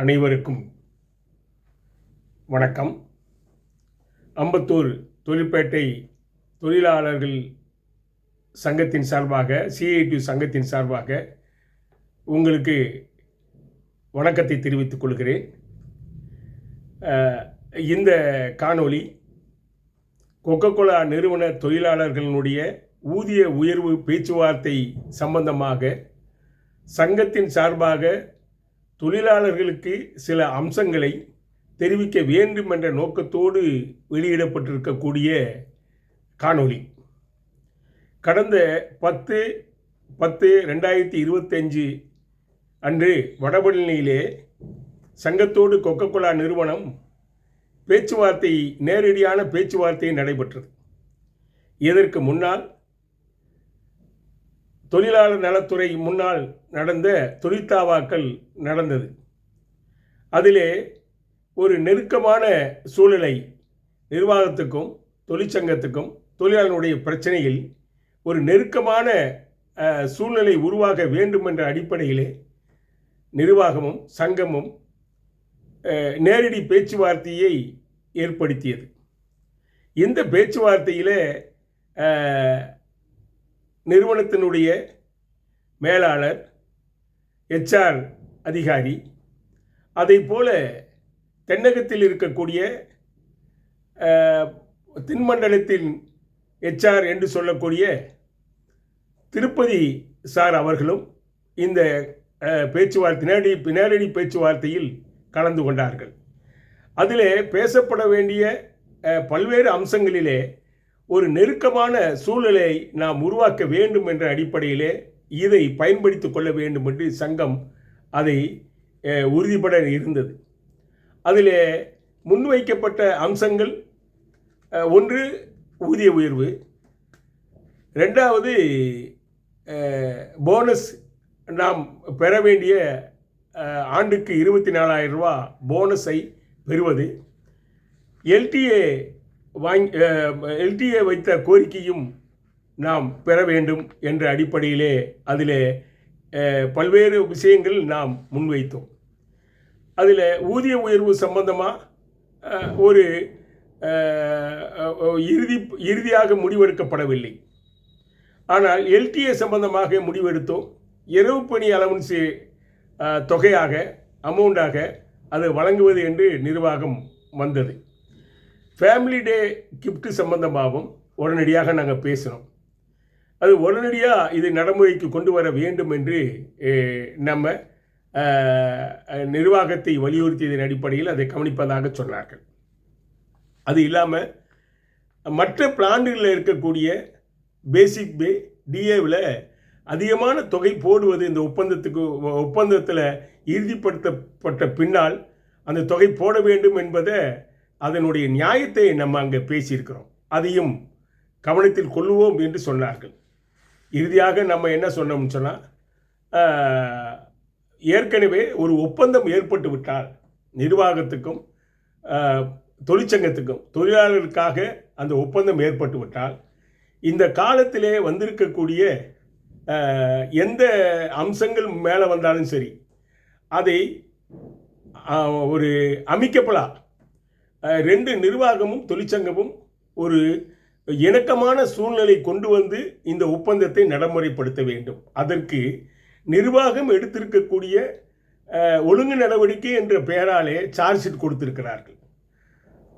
அனைவருக்கும் வணக்கம். அம்பத்தூர் தொழிற்பேட்டை தொழிலாளர்கள் சங்கத்தின் சார்பாக சிஐடி சங்கத்தின் சார்பாக உங்களுக்கு வணக்கத்தை தெரிவித்துக் கொள்கிறேன். இந்த காணொளி கொக்கோகோலா நிறுவன தொழிலாளர்களினுடைய ஊதிய உயர்வு பேச்சுவார்த்தை சம்பந்தமாக சங்கத்தின் சார்பாக தொழிலாளர்களுக்கு சில அம்சங்களை தெரிவிக்க வேண்டும் என்ற நோக்கத்தோடு வெளியிடப்பட்டிருக்கக்கூடிய காணொளி. கடந்த பத்து பத்து ரெண்டாயிரத்தி இருபத்தஞ்சு அன்று வடபழனியிலே சங்கத்தோடு கொக்கோகோலா நிறுவனம் பேச்சுவார்த்தை நேரடியான பேச்சுவார்த்தை நடைபெற்றது. இதற்கு முன்னால் தொழிலாளர் நலத்துறை முன்னால் நடந்த தொழிற்தாவாக்கள் நடந்தது. அதிலே ஒரு நெருக்கமான சூழ்நிலை நிர்வாகத்துக்கும் தொழிற்சங்கத்துக்கும் தொழிலாளர்களுடைய பிரச்சனையில் ஒரு நெருக்கமான சூழ்நிலை உருவாக வேண்டும் என்ற அடிப்படையிலே நிர்வாகமும் சங்கமும் நேரடி பேச்சுவார்த்தையை ஏற்படுத்தியது. இந்த பேச்சுவார்த்தையில் நிறுவனத்தினுடைய மேலாளர் ஹெச்ஆர் அதிகாரி. அதை போல தென்னகத்தில் இருக்கக்கூடிய தின்மண்டலத்தின் எச்ஆர் ஹெச்ஆர் என்று சொல்லக்கூடிய திருப்பதி சார் அவர்களும் இந்த பேச்சுவார்த்தை நேரடி நேரடி பேச்சுவார்த்தையில் கலந்து கொண்டார்கள். அதிலே பேசப்பட வேண்டிய பல்வேறு அம்சங்களிலே ஒரு நெருக்கமான சூழலை நாம் உருவாக்க வேண்டும் என்ற அடிப்படையிலே இதை பயன்படுத்திக் கொள்ள வேண்டும் என்று சங்கம் அதை உறுதிபட இருந்தது. அதில் முன்வைக்கப்பட்ட அம்சங்கள் ஒன்று ஊதிய உயர்வு. ரெண்டாவது போனஸ். நாம் பெற வேண்டிய ஆண்டுக்கு இருபத்தி நாலாயிரம் ரூபா போனஸை பெறுவது. எல்டிஏ வாங்கி எல்டிஏ வைத்த கோரிக்கையும் நாம் பெற வேண்டும் என்ற அடிப்படையிலே அதில் பல்வேறு விஷயங்கள் நாம் முன்வைத்தோம். அதில் ஊதிய உயர்வு சம்பந்தமாக ஒரு இறுதி இறுதியாக முடிவெடுக்கப்படவில்லை. ஆனால் எல்டிஏ சம்பந்தமாக முடிவெடுத்தோம். இரவு பணி அலவன்ஸு தொகையாக அமௌண்டாக அது வழங்குவது என்று நிர்வாகம் வந்தது. ஃபேமிலி டே கிஃப்ட்டு சம்பந்தமாகவும் உடனடியாக நாங்கள் பேசினோம் அது உடனடியாக இது நடைமுறைக்கு கொண்டு வர வேண்டும் என்று நம்ம நிர்வாகத்தை வலியுறுத்தியதன் அடிப்படையில் அதை கவனிப்பதாக சொன்னார்கள். அது இல்லாமல் மற்ற பிளான்களில் இருக்கக்கூடிய பேசிக் பே டிஏவில் அதிகமான தொகை போடுவது இந்த ஒப்பந்தத்துக்கு ஒப்பந்தத்தில் இறுதிப்படுத்தப்பட்ட பின்னால் அந்த தொகை போட வேண்டும் என்பதை அதனுடைய நியாயத்தை நம்ம அங்கே பேசியிருக்கிறோம். அதையும் கவனத்தில் கொள்ளுவோம் என்று சொன்னார்கள். இறுதியாக நம்ம என்ன சொன்னோம்னு சொன்னால் ஏற்கனவே ஒரு ஒப்பந்தம் ஏற்பட்டு விட்டால் நிர்வாகத்துக்கும் தொழிற்சங்கத்துக்கும் தொழிலாளருக்காக அந்த ஒப்பந்தம் ஏற்பட்டு விட்டால் இந்த காலத்திலே வந்திருக்கக்கூடிய எந்த அம்சங்கள் மேலே வந்தாலும் சரி அதை ஒரு அமைக்கப்படலாம். ரெண்டு நிர்வாகமும் தொழிற்சங்கமும் ஒரு இணக்கமான சூழ்நிலை கொண்டு வந்து இந்த ஒப்பந்தத்தை நடைமுறைப்படுத்த வேண்டும். அதற்கு நிர்வாகம் எடுத்திருக்கக்கூடிய ஒழுங்கு நடவடிக்கை என்ற பெயராலே சார்ஜ் ஷீட் கொடுத்திருக்கிறார்கள்.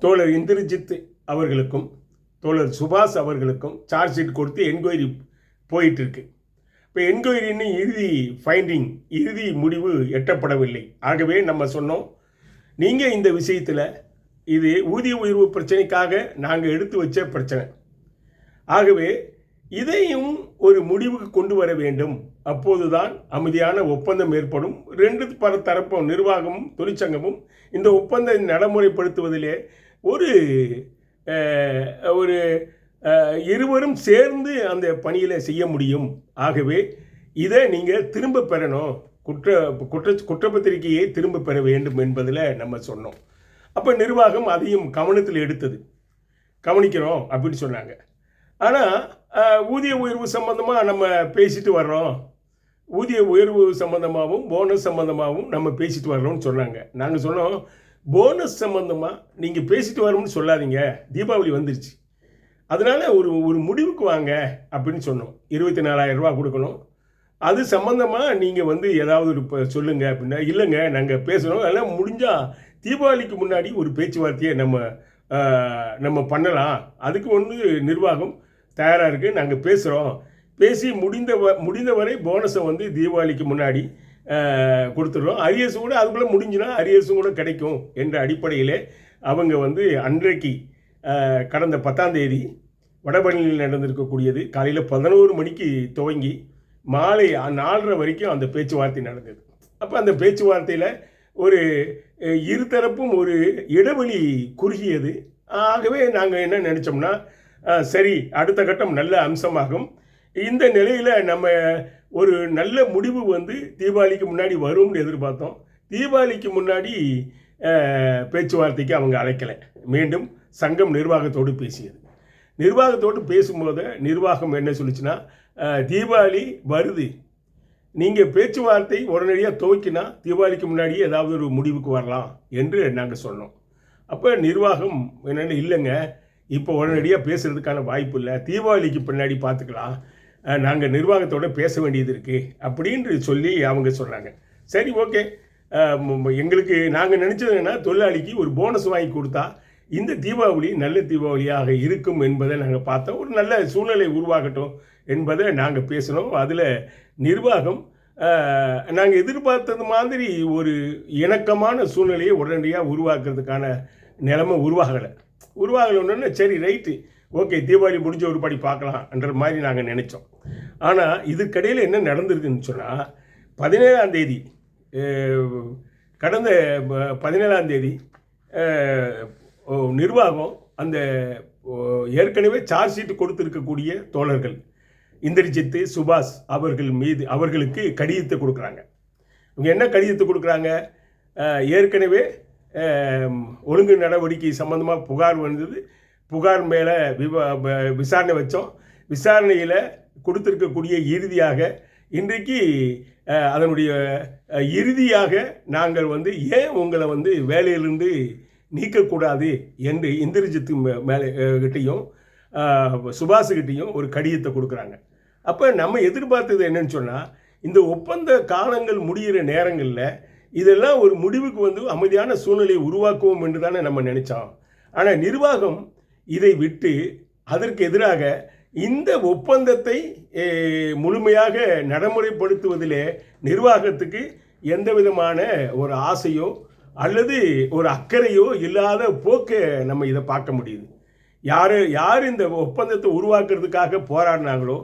தோழர் இந்திரஜித் அவர்களுக்கும் தோழர் சுபாஷ் அவர்களுக்கும் சார்ஜ் ஷீட் கொடுத்து என்கொயரி போயிட்டுருக்கு. இப்போ என்கொயரின்னு இறுதி ஃபைண்டிங் இறுதி முடிவு எட்டப்படவில்லை. ஆகவே நம்ம சொன்னோம் நீங்கள் இந்த விஷயத்தில் இது ஊதிய உயர்வு பிரச்சனைக்காக நாங்கள் எடுத்து வச்ச பிரச்சனை. ஆகவே இதையும் ஒரு முடிவுக்கு கொண்டு வர வேண்டும். அப்போதுதான் அமைதியான ஒப்பந்தம் ஏற்படும். ரெண்டு பல தரப்பும் நிர்வாகமும் தொழிற்சங்கமும் இந்த ஒப்பந்தம் நடைமுறைப்படுத்துவதிலே ஒரு ஒரு இருவரும் சேர்ந்து அந்த பணியில் செய்ய முடியும். ஆகவே இதை நீங்கள் திரும்ப பெறணும். குற்ற குற்ற குற்றப்பத்திரிகையை திரும்ப பெற வேண்டும் என்பதில் நம்ம சொன்னோம். அப்போ நிர்வாகம் அதையும் கவனத்தில் எடுத்தது. கவனிக்கிறோம் அப்படின்னு சொன்னாங்க. ஆனால் ஊதிய உயர்வு சம்பந்தமாக நம்ம பேசிட்டு வர்றோம். ஊதிய உயர்வு சம்மந்தமாகவும் போனஸ் சம்மந்தமாகவும் நம்ம பேசிட்டு வர்றோம்னு சொன்னாங்க. நாங்கள் சொன்னோம் போனஸ் சம்மந்தமாக நீங்கள் பேசிட்டு வரோம்னு சொல்லாதீங்க. தீபாவளி வந்துருச்சு. அதனால் ஒரு ஒரு முடிவுக்கு வாங்க அப்படின்னு சொன்னோம். இருபத்தி நாலாயிரம் ரூபா கொடுக்கணும். அது சம்மந்தமாக நீங்கள் வந்து ஏதாவது ஒரு இப்போ சொல்லுங்கள் அப்படின்னா இல்லைங்க நாங்கள் பேசுகிறோம் அதெல்லாம் முடிஞ்சால் தீபாவளிக்கு முன்னாடி ஒரு பேச்சுவார்த்தையை நம்ம நம்ம பண்ணலாம். அதுக்கு ஒன்று நிர்வாகம் தயாராக இருக்குது நாங்கள் பேசுகிறோம் பேசி முடிந்த வ- முடிந்தவரை போனஸை வந்து தீபாவளிக்கு முன்னாடி கொடுத்துட்றோம் கொடுத்துடுறோம். அரியர்ஸ் கூட அதுக்குள்ளே முடிஞ்சுன்னா அரியர்ஸும் கூட கிடைக்கும் என்ற அடிப்படையில் அவங்க வந்து அன்றைக்கு கடந்த பத்தாம் தேதி வடபழனியில் நடந்திருக்கக்கூடியது காலையில் பதினோரு மணிக்கு துவங்கி மாலை நாலரை வரைக்கும் அந்த பேச்சுவார்த்தை நடந்தது. அப்போ அந்த பேச்சுவார்த்தையில் ஒரு இருதரப்பும் ஒரு இடைவெளி குறுகியது. ஆகவே நாங்கள் என்ன நினச்சோம்னா சரி அடுத்த கட்டம் நல்ல அம்சமாகும். இந்த நிலையில் நம்ம ஒரு நல்ல முடிவு வந்து தீபாவளிக்கு முன்னாடி வரும்னு எதிர்பார்த்தோம். தீபாவளிக்கு முன்னாடி பேச்சுவார்த்தைக்கு அவங்க அழைக்கலை. மீண்டும் சங்கம் நிர்வாகத்தோடு பேசியது. நிர்வாகத்தோடு பேசும்போது நிர்வாகம் என்ன சொல்லுச்சுன்னா தீபாவளி வருது. நீங்கள் பேச்சுவார்த்தை உடனடியாக துவக்கினா தீபாவளிக்கு முன்னாடியே ஏதாவது ஒரு முடிவுக்கு வரலாம் என்று நாங்கள் சொன்னோம். அப்போ நிர்வாகம் என்னென்னு இல்லைங்க. இப்போ உடனடியாக பேசுகிறதுக்கான வாய்ப்பு இல்லை. தீபாவளிக்கு பின்னாடி பார்த்துக்கலாம் நாங்கள் நிர்வாகத்தோடு பேச வேண்டியது இருக்குது அப்படின்னு சொல்லி அவங்க சொன்னாங்க சரி ஓகே. எங்களுக்கு நாங்கள் நினச்சது தொழிலாளிக்கு ஒரு போனஸ் வாங்கி கொடுத்தா இந்த தீபாவளி நல்ல தீபாவளியாக இருக்கும் என்பதை நாங்கள் பார்த்தோம். ஒரு நல்ல சூழ்நிலை உருவாகட்டும். என்பதை நாங்கள் பேசினோம். அதில் நிர்வாகம் நாங்கள் எதிர்பார்த்தது மாதிரி ஒரு இணக்கமான சூழ்நிலையை உடனடியாக உருவாக்குறதுக்கான நிலைமை உருவாகலை. உருவாகலைன்னு சரி ரைட்டு. ஓகே தீபாவளி முடிஞ்ச ஒரு படி பார்க்கலாம்ன்ற மாதிரி நாங்கள் நினச்சோம். ஆனால் இதுக்கடையில் என்ன நடந்திருக்குன்னு சொன்னால் பதினேழாம் தேதி கடந்த ப- பதினேழாம் தேதி நிர்வாகம் அந்த ஏற்கனவே சார்ஜ் ஷீட் கொடுத்துருக்கக்கூடிய தோழர்கள் இந்திரஜித்து சுபாஷ் அவர்கள் மீது அவர்களுக்கு கடிதத்தை கொடுக்குறாங்க. இவங்க என்ன கடிதத்தை கொடுக்குறாங்க? ஏற்கனவே ஒழுங்கு நடவடிக்கை சம்பந்தமாக புகார் வந்தது. புகார் மேலே விவ விசாரணை வச்சோம். விசாரணையில் கொடுத்துருக்கக்கூடிய இறுதியாக இன்றைக்கு அதனுடைய இறுதியாக நாங்கள் வந்து ஏன் உங்களை வந்து வேலையிலிருந்து நீக்கக்கூடாது என்று இந்திரஜித்து மே- மேலே கிட்டேயும் சுபாஷுக்கிட்டேயும் ஒரு கடிதத்தை கொடுக்குறாங்க. அப்போ நம்ம எதிர்பார்த்தது என்னன்னு சொன்னால் இந்த ஒப்பந்த காலங்கள் முடிகிற நேரங்களில் இதெல்லாம் ஒரு முடிவுக்கு வந்து அமைதியான சூழ்நிலையை உருவாக்குவோம் என்று தானே நம்ம நினைச்சோம். ஆனால் நிர்வாகம் இதை விட்டு அதற்கு எதிராக இந்த ஒப்பந்தத்தை முழுமையாக நடைமுறைப்படுத்துவதிலே நிர்வாகத்துக்கு எந்த விதமான ஒரு ஆசையோ அல்லது ஒரு அக்கறையோ இல்லாத போக்கை நம்ம இதை பார்க்க முடியுது. யார் யார் இந்த ஒப்பந்தத்தை உருவாக்குறதுக்காக போராடினாங்களோ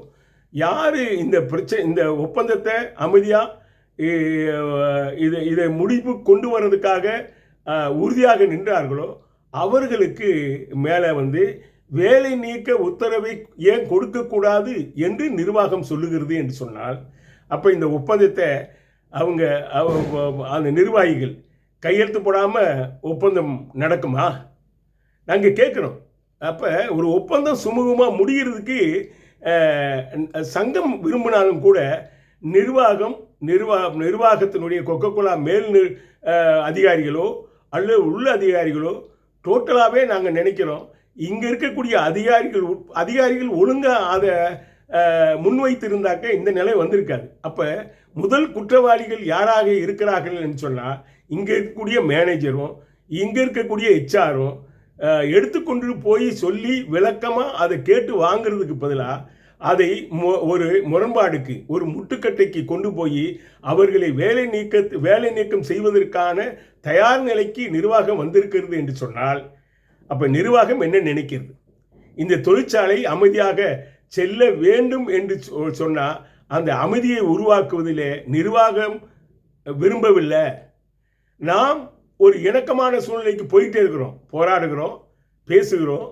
யார் இந்த பிரச்சனை இந்த ஒப்பந்தத்தை அமைதியாக இதை இதை முடிவு கொண்டு வர்றதுக்காக உறுதியாக நின்றார்களோ அவர்களுக்கு மேலே வந்து வேலை நீக்க உத்தரவை ஏன் கொடுக்கக்கூடாது என்று நிர்வாகம் சொல்லுகிறது என்று சொன்னால் அப்போ இந்த ஒப்பந்தத்தை அவங்க அந்த நிர்வாகிகள் கையெழுத்து போடாமல் ஒப்பந்தம் நடக்குமா? நாங்கள் கேட்குறோம். அப்போ ஒரு ஒப்பந்தம் சுமூகமாக முடிகிறதுக்கு சங்கம் விரும்பினாலும் கூட நிர்வாகம் நிர்வா நிர்வாகத்தினுடைய கொக்கோகோலா மேல் அதிகாரிகளோ அல்லது உள்ள அதிகாரிகளோ டோட்டலாகவே நாங்கள் நினைக்கிறோம். இங்கே இருக்கக்கூடிய அதிகாரிகள் உட்- அதிகாரிகள் ஒழுங்காக அதை முன்வைத்திருந்தாக்க இந்த நிலை வந்திருக்காது. அப்போ முதல் குற்றவாளிகள் யாராக இருக்கிறார்கள் என்று சொன்னால் இங்கே இருக்கக்கூடிய மேனேஜரும் இங்கே இருக்கக்கூடிய ஹெச்ஆரும் எடுத்துக்கொண்டு போய் சொல்லி விளக்கமாக அதை கேட்டு வாங்குறதுக்கு பதிலாக அதை ஒரு முரண்பாடுக்கு ஒரு முட்டுக்கட்டைக்கு கொண்டு போய் அவர்களை வேலை நீக்க வேலை நீக்கம் செய்வதற்கான தயார் நிலைக்கு நிர்வாகம் வந்திருக்கிறது என்று சொன்னால் அப்போ நிர்வாகம் என்ன நினைக்கிறது? இந்த தொழிற்சாலை அமைதியாக செல்ல வேண்டும் என்று சொ- அந்த அமைதியை உருவாக்குவதிலே நிர்வாகம் விரும்பவில்லை. நாம் ஒரு இணக்கமான சூழ்நிலைக்கு போயிட்டே இருக்கிறோம் போராடுகிறோம் பேசுகிறோம்.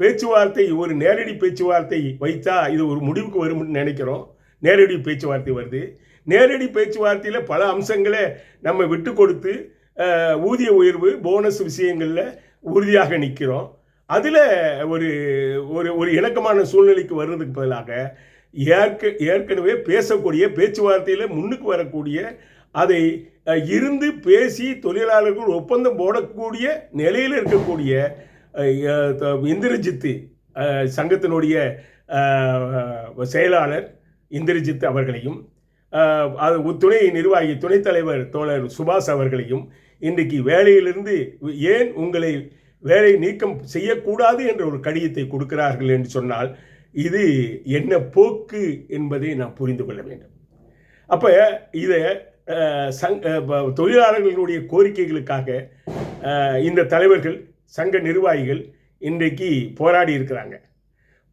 பேச்சுவார்த்தை ஒரு நேரடி பேச்சுவார்த்தை வைத்தா இது ஒரு முடிவுக்கு வரும்னு நினைக்கிறோம். நேரடி பேச்சுவார்த்தை வருது. நேரடி பேச்சுவார்த்தையில் பல அம்சங்களை நம்ம விட்டு கொடுத்து ஊதிய உயர்வு போனஸ் விஷயங்களில் உறுதியாக நிற்கிறோம் அதில் ஒரு ஒரு ஒரு இணக்கமான சூழ்நிலைக்கு வர்றதுக்கு பதிலாக ஏற்க ஏற்கனவே பேசக்கூடிய பேச்சுவார்த்தையில் முன்னுக்கு வரக்கூடிய அதை இருந்து பேசி தொழிலாளர்கள் ஒப்பந்தம் போடக்கூடிய நிலையில் இருக்கக்கூடிய இந்திரஜித்து சங்கத்தினுடைய செயலாளர் இந்திரஜித் அவர்களையும் அது துணை நிர்வாகி துணைத் தலைவர் தோழர் சுபாஷ் அவர்களையும் இன்றைக்கு வேலையிலிருந்து ஏன் உங்களை வேலை நீக்கம் செய்யக்கூடாது என்ற ஒரு கடிதத்தை கொடுக்கிறார்கள் என்று சொன்னால் இது என்ன போக்கு என்பதை நாம் புரிந்து கொள்ள வேண்டும். அப்போ இதை சங் தொழிலாளர்களுடைய கோரிக்கைகளுக்காக இந்த தலைவர்கள் சங்க நிர்வாகிகள் இன்றைக்கு போராடி இருக்கிறாங்க.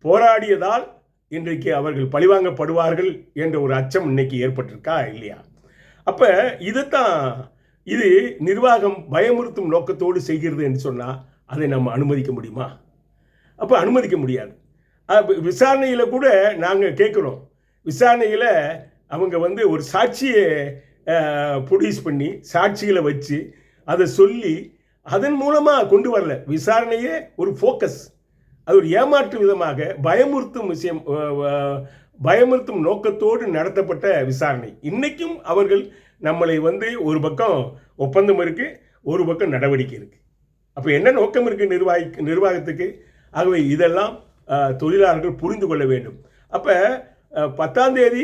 போராடியதால் இன்றைக்கு அவர்கள் பழிவாங்கப்படுவார்கள் என்ற ஒரு அச்சம் இன்னைக்கு ஏற்பட்டிருக்கா இல்லையா? அப்போ இதைத்தான் இது நிர்வாகம் பயமுறுத்தும் நோக்கத்தோடு செய்கிறது என்று சொன்னால் அதை நம்ம அனுமதிக்க முடியுமா? அப்போ அனுமதிக்க முடியாது. விசாரணையில் கூட நாங்கள் கேட்குறோம். விசாரணையில் அவங்க வந்து ஒரு சாட்சியை ப்ரொடியூஸ் பண்ணி சாட்சிகளை வச்சு அதை சொல்லி அதன் மூலமாக கொண்டு வரல. விசாரணையே ஒரு ஃபோக்கஸ் அது ஒரு ஏமாற்று விதமாக பயமுறுத்தும் விஷயம் பயமுறுத்தும் நோக்கத்தோடு நடத்தப்பட்ட விசாரணை. இன்றைக்கும் அவர்கள் நம்மளை வந்து ஒரு பக்கம் ஒப்பந்தம் இருக்கு ஒரு பக்கம் நடவடிக்கை இருக்குது அப்போ என்ன நோக்கம் இருக்குது நிர்வாகி நிர்வாகத்துக்கு? ஆகவே இதெல்லாம் தொழிலாளர்கள் புரிந்து கொள்ள வேண்டும். அப்போ பத்தாம் தேதி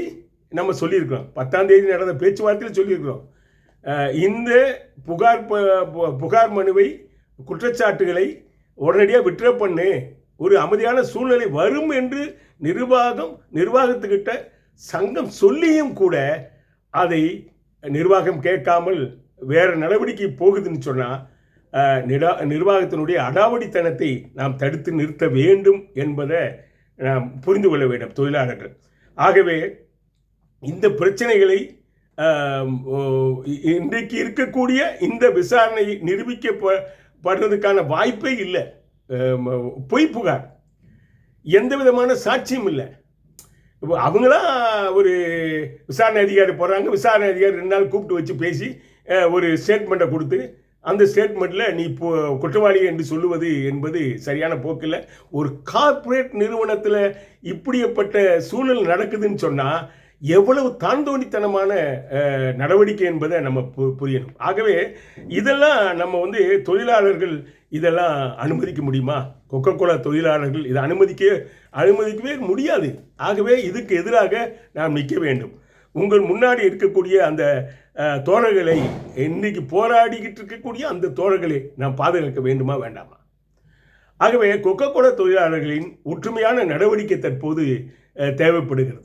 நம்ம சொல்லியிருக்கிறோம். பத்தாம் தேதி நடந்த பேச்சுவார்த்தையில் சொல்லியிருக்கிறோம். இந்த புகார் பு- புகார் மனுவை குற்றச்சாட்டுகளை உடனடியாக விட்ரே பண்ணு. ஒரு அமைதியான சூழ்நிலை வரும் என்று நிர்வாகம் நிர்வாகத்துக்கிட்ட சங்கம் சொல்லியும் கூட அதை நிர்வாகம் கேட்காமல் வேறு நடவடிக்கை போகுதுன்னு சொன்னால் நிடா நிர்வாகத்தினுடைய அடாவடித்தனத்தை நாம் தடுத்து நிறுத்த வேண்டும் என்பதை நாம் புரிந்து கொள்ள வேண்டும் தொழிலாளர்கள். ஆகவே இந்த பிரச்சனைகளை இன்றைக்கு இருக்கக்கூடிய இந்த விசாரணை நிரூபிக்கப்படுறதுக்கான வாய்ப்பே இல்லை. பொய் புகார். எந்த விதமான சாட்சியும் இல்லை. இப்போ அவங்களாம் ஒரு விசாரணை அதிகாரி போகிறாங்க விசாரணை அதிகாரி ரெண்டு நாள் கூப்பிட்டு வச்சு பேசி ஒரு ஸ்டேட்மெண்ட்டை கொடுத்து அந்த ஸ்டேட்மெண்ட்டில் நீ இப்போ குற்றவாளி என்று சொல்லுவது என்பது சரியான போக்கில் ஒரு கார்ப்பரேட் நிறுவனத்தில் இப்படிப்பட்ட சூழல் நடக்குதுன்னு சொன்னால் எவ்வளவு தாந்தோணித்தனமான நடவடிக்கை என்பதை நம்ம பு- புரியணும். ஆகவே இதெல்லாம் நம்ம வந்து தொழிலாளர்கள் இதெல்லாம் அனுமதிக்க முடியுமா? கொக்கோ கோலா தொழிலாளர்கள் இதை அனுமதிக்க அனுமதிக்கவே முடியாது. ஆகவே இதுக்கு எதிராக நாம் நிற்க வேண்டும். உங்கள் முன்னாடி இருக்கக்கூடிய அந்த தோழர்களை இன்னைக்கு போராடிக்கிட்டு இருக்கக்கூடிய அந்த தோழர்களை நாம் பாதுகாக்க வேண்டுமா வேண்டாமா? ஆகவே கொக்கோ கோலா தொழிலாளர்களின் ஒற்றுமையான நடவடிக்கை தற்போது தேவைப்படுகிறது.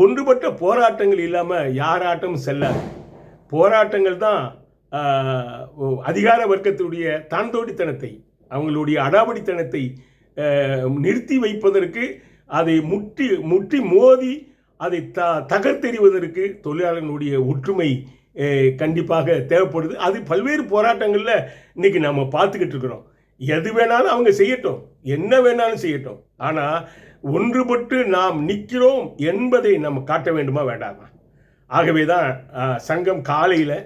ஒன்றுபட்ட போராட்டங்கள் இல்லாமல் யாராட்டமும் செல்லாது. போராட்டங்கள் தான் அதிகார வர்க்கத்துடைய தாந்தோடித்தனத்தை அவங்களுடைய அடாவடித்தனத்தை நிறுத்தி வைப்பதற்கு அதை முட்டி முட்டி மோதி அதை த தகர்த்தெறிவதற்கு தொழிலாளர்களுடைய ஒற்றுமை கண்டிப்பாக தேவைப்படுது. அது பல்வேறு போராட்டங்களில் இன்றைக்கி நம்ம பார்த்துக்கிட்டு இருக்கிறோம். எது வேணாலும் அவங்க செய்யட்டும். என்ன வேணாலும் செய்யட்டும். ஆனால் ஒன்றுபட்டு நாம் நிற்கிறோம் என்பதை நம்ம காட்ட வேண்டுமா வேண்டாமா? ஆகவே தான் சங்கம் காலையில்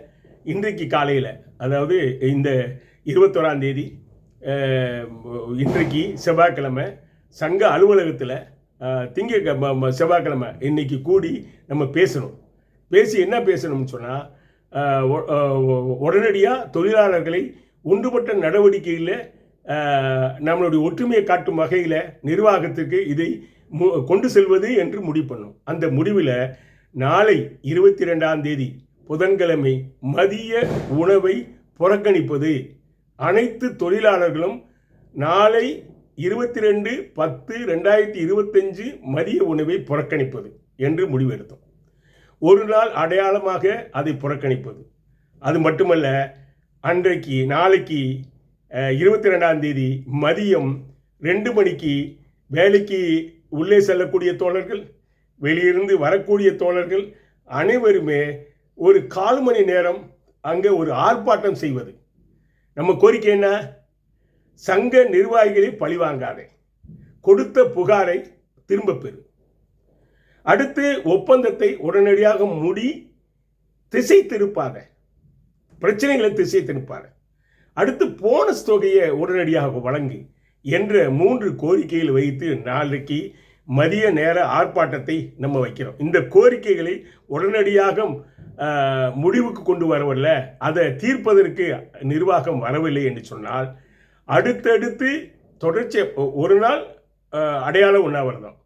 இன்றைக்கு காலையில் அதாவது இந்த இருபத்தோராம் தேதி இன்றைக்கு செவ்வாய்க்கிழமை சங்க அலுவலகத்தில் திங்க ம- ம- செவ்வாய்க்கிழமை இன்னைக்கு கூடி நம்ம பேசணும். பேசி என்ன பேசணும்னு சொன்னால் உடனடியாக தொழிலாளர்களை ஒன்றுபட்ட நடவடிக்கையில் நம்மளுடைய ஒற்றுமையை காட்டும் வகையில் நிர்வாகத்துக்கு இதை மு- கொண்டு செல்வது என்று முடிவு பண்ணும். அந்த முடிவில் நாளை இருபத்தி ரெண்டாம் தேதி புதன்கிழமை மதிய உணவை புறக்கணிப்பது. அனைத்து தொழிலாளர்களும் நாளை இருபத்தி ரெண்டு பத்து ரெண்டாயிரத்தி இருபத்தஞ்சு மதிய உணவை புறக்கணிப்பது என்று முடிவெடுத்தோம். ஒரு நாள் அடையாளமாக அதை புறக்கணிப்பது. அது மட்டுமல்ல அன்றைக்கு நாளைக்கு இருபத்தி ரெண்டாம் தேதி மதியம் ரெண்டு மணிக்கு வேலைக்கு உள்ளே செல்லக்கூடிய தோழர்கள் வெளியிருந்து வரக்கூடிய தோழர்கள் அனைவருமே ஒரு கால் மணி நேரம் அங்கே ஒரு ஆர்ப்பாட்டம் செய்வது. நம்ம கோரிக்கை என்ன? சங்க நிர்வாகிகளை பழிவாங்காதே கொடுத்த புகாரை திரும்ப பெறு. அடுத்து ஒப்பந்தத்தை உடனடியாக முடி திசை திருப்பாத. பிரச்சனைகளை திசை திருப்பாத. அடுத்து போனஸ் தொகையை உடனடியாக வழங்கு என்ற மூன்று கோரிக்கைகள் வைத்து நாளைக்கு மதிய நேர ஆர்ப்பாட்டத்தை நம்ம வைக்கிறோம். இந்த கோரிக்கைகளை உடனடியாக முடிவுக்கு கொண்டு வரவில்லை அதை தீர்ப்பதற்கு நிர்வாகம் வரவில்லை என்று சொன்னால் அடுத்தடுத்து தொடர்ச்சி ஒரு நாள் அடையாள உண்ணாவிரதம்.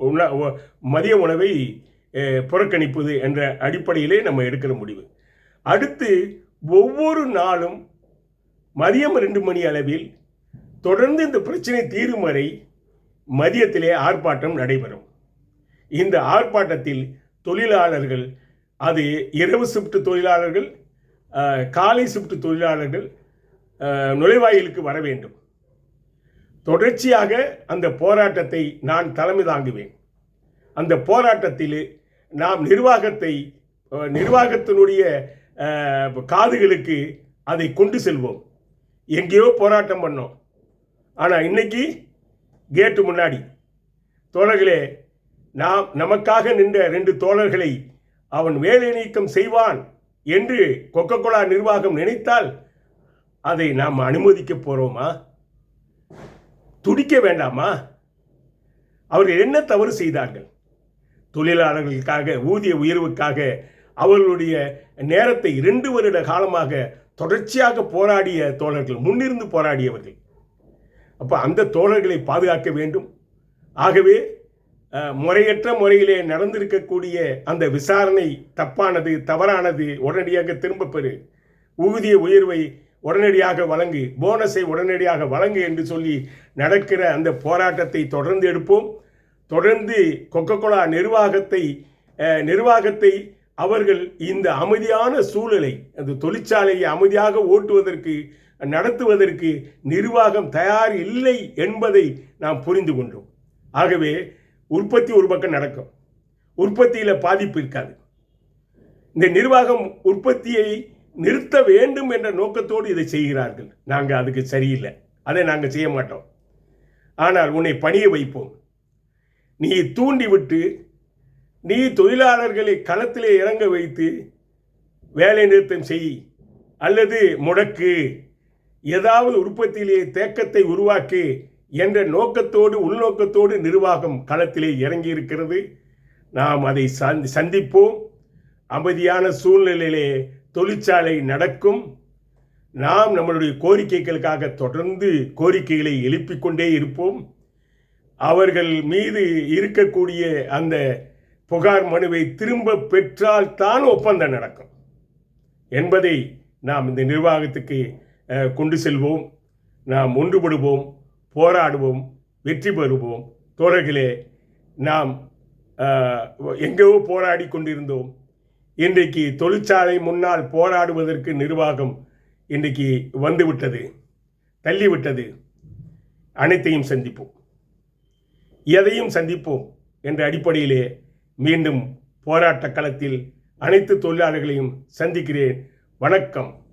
உண்ணா- மதிய உணவை புறக்கணிப்பது என்ற அடிப்படையிலே நம்ம எடுக்கிற முடிவு. அடுத்து ஒவ்வொரு நாளும் மதியம் ரெண்டு மணி அளவில் தொடர்ந்து இந்த பிரச்சனை தீரும் வரை மதியத்திலே ஆர்ப்பாட்டம் நடைபெறும். இந்த ஆர்ப்பாட்டத்தில் தொழிலாளர்கள் அது இரவு ஷிஃப்ட் தொழிலாளர்கள் காலை ஷிஃப்ட் தொழிலாளர்கள் நுழைவாயிலுக்கு வர வேண்டும். தொடர்ச்சியாக அந்த போராட்டத்தை நான் தலைமை தாங்குவேன். அந்த போராட்டத்தில் நாம் நிர்வாகத்தை நிர்வாகத்தினுடைய காதுகளுக்கு அதை கொண்டு செல்வோம். எங்கேயோ போராட்டம் பண்ணோம். ஆனால் இன்னைக்கு கேட்டு முன்னாடி தோழர்களே நாம் நமக்காக நின்ற ரெண்டு தோழர்களை அவன் வேலை நீக்கம் செய்வான் என்று கொக்ககோலா நிர்வாகம் நினைத்தால் அதை நாம் அனுமதிக்க போறோமா? துடிக்க வேண்டாமா? அவர்கள் என்ன தவறு செய்தார்கள்? தொழிலாளர்களுக்காக ஊதிய உயர்வுக்காக அவர்களுடைய நேரத்தை இரண்டு வருட காலமாக தொடர்ச்சியாக போராடிய தோழர்கள் முன்னிருந்து போராடியவர்கள். அப்போ அந்த தோழர்களை பாதுகாக்க வேண்டும். ஆகவே முறையற்ற முறையிலே நடந்திருக்கக்கூடிய அந்த விசாரணை தப்பானது தவறானது உடனடியாக திரும்ப பெறு. ஊதிய உயர்வை உடனடியாக வழங்கு போனஸை உடனடியாக வழங்கு என்று சொல்லி நடக்கிற அந்த போராட்டத்தை தொடர்ந்து எடுப்போம். தொடர்ந்து கொக்ககோலா நிர்வாகத்தை நிர்வாகத்தை அவர்கள் இந்த அமைதியான சூழலை அந்த தொழிற்சாலையை அமைதியாக ஓட்டுவதற்கு நடத்துவதற்கு நிர்வாகம் தயார் இல்லை என்பதை நாம் புரிந்து கொண்டோம். ஆகவே உற்பத்தி ஒரு பக்கம் நடக்கும். உற்பத்தியில் பாதிப்பு இருக்காது. இந்த நிர்வாகம் உற்பத்தியை நிறுத்த வேண்டும் என்ற நோக்கத்தோடு இதை செய்கிறார்கள். நாங்கள் அதுக்கு சரியில்லை. அதை நாங்கள் செய்ய மாட்டோம். ஆனால் உன்னை பணிய வைப்போம். நீ தூண்டிவிட்டு நீ தொழிலாளர்களை களத்திலே இறங்க வைத்து வேலை நிறுத்தம் செய் அல்லது முடக்கு. ஏதாவது உற்பத்தியிலே தேக்கத்தை உருவாக்கு என்ற நோக்கத்தோடு உள்நோக்கத்தோடு நிர்வாகம் களத்திலே இறங்கி இருக்கிறது நாம் அதை சந்தி- சந்திப்போம். அமைதியான சூழ்நிலையிலே தொழிற்சாலை நடக்கும். நாம் நம்மளுடைய கோரிக்கைகளுக்காக தொடர்ந்து கோரிக்கைகளை எழுப்பிக் கொண்டே இருப்போம். அவர்கள் மீது இருக்கக்கூடிய அந்த புகார் மனுவை திரும்ப பெற்றால் தான் ஒப்பந்தம் நடக்கும். என்பதை நாம் இந்த நிர்வாகத்துக்கு கொண்டு செல்வோம். நாம் ஒன்றுபடுவோம் போராடுவோம் வெற்றி பெறுவோம். தோழர்களே நாம் எங்கேயோ போராடி கொண்டிருந்தோம். இன்றைக்கு தொழிற்சாலை முன்னால் போராடுவதற்கு நிர்வாகம் இன்றைக்கு வந்துவிட்டது தள்ளிவிட்டது. அனைத்தையும் சந்திப்போம். எதையும் சந்திப்போம் என்ற அடிப்படையிலே மீண்டும் போராட்ட களத்தில் அனைத்து தொழிலாளர்களையும் சந்திக்கிறேன். வணக்கம்.